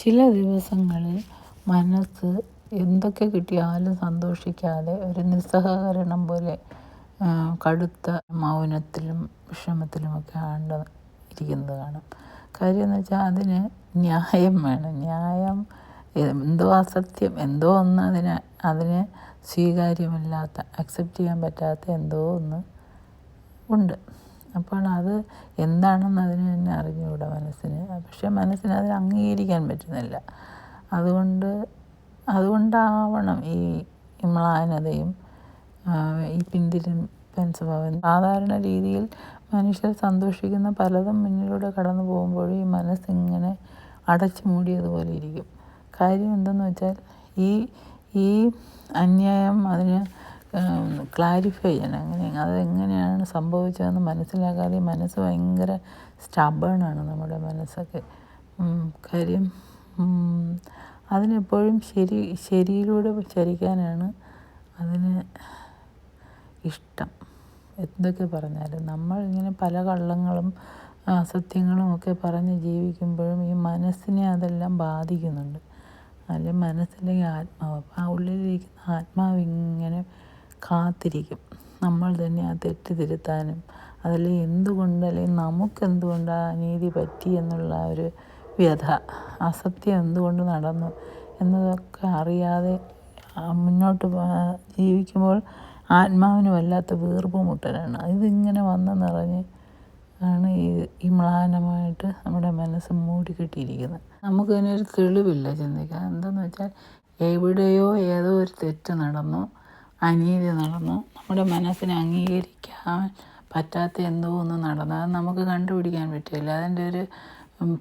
ചില ദിവസങ്ങളിൽ മനസ്സ് എന്തൊക്കെ കിട്ടിയാലും സന്തോഷിക്കാതെ ഒരു നിസ്സഹകരണം പോലെ കടുത്ത മൗനത്തിലും വിഷമത്തിലുമൊക്കെ ആണ്ട് ഇരിക്കുന്നത് കാണാം. കാര്യം എന്ന് വെച്ചാൽ അതിന് ന്യായം വേണം. ന്യായം എന്തോ അസത്യം എന്തോ ഒന്ന് അതിന് അതിന് സ്വീകാര്യമല്ലാത്ത അക്സെപ്റ്റ് ചെയ്യാൻ പറ്റാത്ത എന്തോ ഒന്ന് ഉണ്ട്. അപ്പോൾ അത് എന്താണെന്ന് അതിന് തന്നെ അറിഞ്ഞുകൂടാ മനസ്സിന്. പക്ഷെ മനസ്സിന് അതിനെ അംഗീകരിക്കാൻ പറ്റുന്നില്ല. അതുകൊണ്ട് അതുകൊണ്ടാവണം ഈ മ്ലാനതയും ഈ പിന്തിരിപ്പൻ സ്വഭാവം സാധാരണ രീതിയിൽ മനുഷ്യർ സന്തോഷിക്കുന്ന പലതും മുന്നിലൂടെ കടന്നു പോകുമ്പോഴും ഈ മനസ്സിങ്ങനെ അടച്ചു മൂടിയതുപോലെ ഇരിക്കും. കാര്യം എന്തെന്ന് വെച്ചാൽ ഈ ഈ അന്യായം അതിന് ക്ലാരിഫൈ ചെയ്യണം. അങ്ങനെ അതെങ്ങനെയാണ് സംഭവിച്ചതെന്ന് മനസ്സിലാക്കാതെ മനസ്സ് ഭയങ്കര സ്റ്റബേണാണ് നമ്മുടെ മനസ്സൊക്കെ. കാര്യം അതിനെപ്പോഴും ശരി ശരിയിലൂടെ ചരിക്കാനാണ് അതിന് ഇഷ്ടം. എന്തൊക്കെ പറഞ്ഞാലും നമ്മൾ ഇങ്ങനെ പല കള്ളങ്ങളും അസത്യങ്ങളും ഒക്കെ പറഞ്ഞ് ജീവിക്കുമ്പോഴും ഈ മനസ്സിനെ അതെല്ലാം ബാധിക്കുന്നുണ്ട്. അല്ലെങ്കിൽ മനസ്സില്ലെങ്കിൽ ആത്മാവ് ആ ഉള്ളിലിരിക്കുന്ന ആത്മാവ് ഇങ്ങനെ കാത്തിരിക്കും. നമ്മൾ തന്നെ ആ തെറ്റ് തിരുത്താനും അതിൽ എന്തുകൊണ്ട് അല്ലെങ്കിൽ നമുക്കെന്തുകൊണ്ട് ആ അനീതി പറ്റി എന്നുള്ള ഒരു വ്യഥ അസത്യം എന്തുകൊണ്ട് നടന്നു എന്നതൊക്കെ അറിയാതെ മുന്നോട്ട് ജീവിക്കുമ്പോൾ ആത്മാവിന് വല്ലാത്ത വീർപ്പ് മുട്ടലാണ്. ഇതിങ്ങനെ വന്ന് നിറഞ്ഞ് ആണ് ഈ ഈ മ്ലാനമായിട്ട് നമ്മുടെ മനസ്സ് മൂടിക്കെട്ടിയിരിക്കുന്നത് നമുക്കതിനൊരു തെളിവില്ല ചിന്തിക്കാൻ. എന്താണെന്ന് വെച്ചാൽ എവിടെയോ ഏതോ ഒരു തെറ്റ് നടന്നു. അനീതി നടന്നു. നമ്മുടെ മനസ്സിനെ അംഗീകരിക്കാൻ പറ്റാത്ത എന്തോ ഒന്ന് നടന്നു. അത് നമുക്ക് കണ്ടുപിടിക്കാൻ പറ്റില്ല. അതിന്റെ ഒരു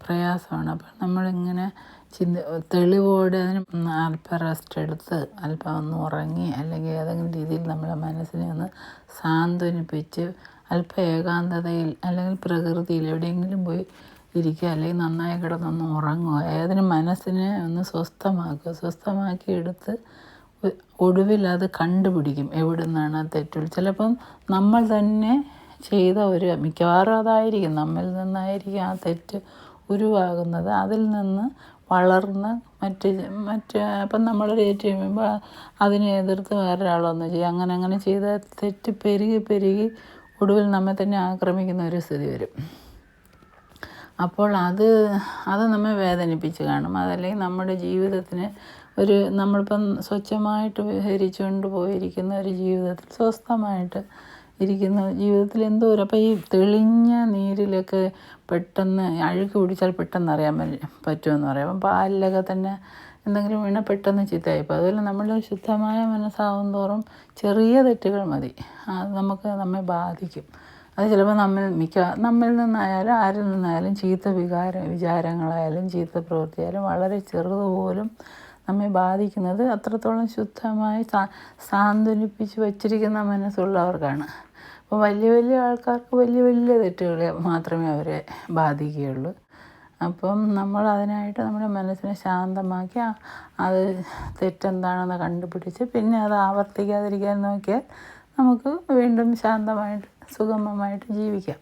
പ്രയാസമാണ്. അപ്പം നമ്മളിങ്ങനെ ചിന്ത തെളിവോടെ അതിന് അല്പം റെസ്റ്റ് എടുത്ത് അല്പം ഒന്ന് ഉറങ്ങി അല്ലെങ്കിൽ ഏതെങ്കിലും രീതിയിൽ നമ്മുടെ മനസ്സിനെ ഒന്ന് സാന്ത്വനിപ്പിച്ച് അല്പം ഏകാന്തതയിൽ അല്ലെങ്കിൽ പ്രകൃതിയിൽ എവിടെയെങ്കിലും പോയി ഇരിക്കുക അല്ലെങ്കിൽ നന്നായി കിടന്നൊന്ന് ഉറങ്ങുക ഏതിനും മനസ്സിനെ ഒന്ന് സ്വസ്ഥമാക്കുക. സ്വസ്ഥമാക്കി എടുത്ത് ഒടുവിൽ അത് കണ്ടുപിടിക്കും എവിടെ നിന്നാണ് ആ തെറ്റുകൾ. ചിലപ്പം നമ്മൾ തന്നെ ചെയ്ത ഒരു മിക്കവാറും അതായിരിക്കും നമ്മിൽ നിന്നായിരിക്കും ആ തെറ്റ് ഉരുവാകുന്നത്. അതിൽ നിന്ന് വളർന്ന് മറ്റ് മറ്റ് അപ്പം നമ്മൾ റേറ്റ് ചെയ്യുമ്പോൾ അതിനെ എതിർത്ത് വേറൊരാളൊന്നും ചെയ്യും. അങ്ങനെ അങ്ങനെ ചെയ്ത തെറ്റ് പെരുകി പെരുകി ഒടുവിൽ നമ്മെ തന്നെ ആക്രമിക്കുന്ന ഒരു സ്ഥിതി വരും. അപ്പോൾ അത് അത് നമ്മെ വേദനിപ്പിച്ച് കാണും. അതല്ലെങ്കിൽ നമ്മുടെ ജീവിതത്തിന് ഒരു നമ്മളിപ്പം സ്വച്ഛമായിട്ട് വിഹരിച്ചുകൊണ്ട് പോയിരിക്കുന്ന ഒരു ജീവിതത്തിൽ സ്വസ്ഥമായിട്ട് ഇരിക്കുന്ന ജീവിതത്തിൽ എന്തോ ഒരു അപ്പോൾ ഈ തെളിഞ്ഞ നീരിലൊക്കെ പെട്ടെന്ന് അഴുക്ക് പിടിച്ചാൽ പെട്ടെന്ന് അറിയാൻ പറ്റുമെന്ന് പറയാം. അപ്പം പാലിലൊക്കെ തന്നെ എന്തെങ്കിലും വീണ പെട്ടെന്ന് ചീത്തയായിപ്പോൾ അതുപോലെ നമ്മൾ ശുദ്ധമായ മനസ്സാവും തോറും ചെറിയ തെറ്റുകൾ മതി. അത് നമുക്ക് നമ്മെ ബാധിക്കും. അത് ചിലപ്പോൾ നമ്മൾ മിക്ക നമ്മിൽ നിന്നായാലും ആരിൽ നിന്നായാലും ചീത്ത വികാര വിചാരങ്ങളായാലും ചീത്ത പ്രവൃത്തിയായാലും വളരെ ചെറുതുപോലും നമ്മെ ബാധിക്കുന്നത് അത്രത്തോളം ശുദ്ധമായി സാന്ത്വനിപ്പിച്ച് വച്ചിരിക്കുന്ന മനസ്സുള്ളവർക്കാണ്. അപ്പോൾ വലിയ വലിയ ആൾക്കാർക്ക് വലിയ വലിയ തെറ്റുകൾ മാത്രമേ അവരെ ബാധിക്കുകയുള്ളൂ. അപ്പം നമ്മൾ അതിനായിട്ട് നമ്മുടെ മനസ്സിനെ ശാന്തമാക്കി അത് തെറ്റെന്താണെന്ന് കണ്ടുപിടിച്ച് പിന്നെ അത് ആവർത്തിക്കാതിരിക്കാൻ നോക്കിയാൽ നമുക്ക് വീണ്ടും ശാന്തമായിട്ട് സുഗമമായിട്ട് ജീവിക്കാം.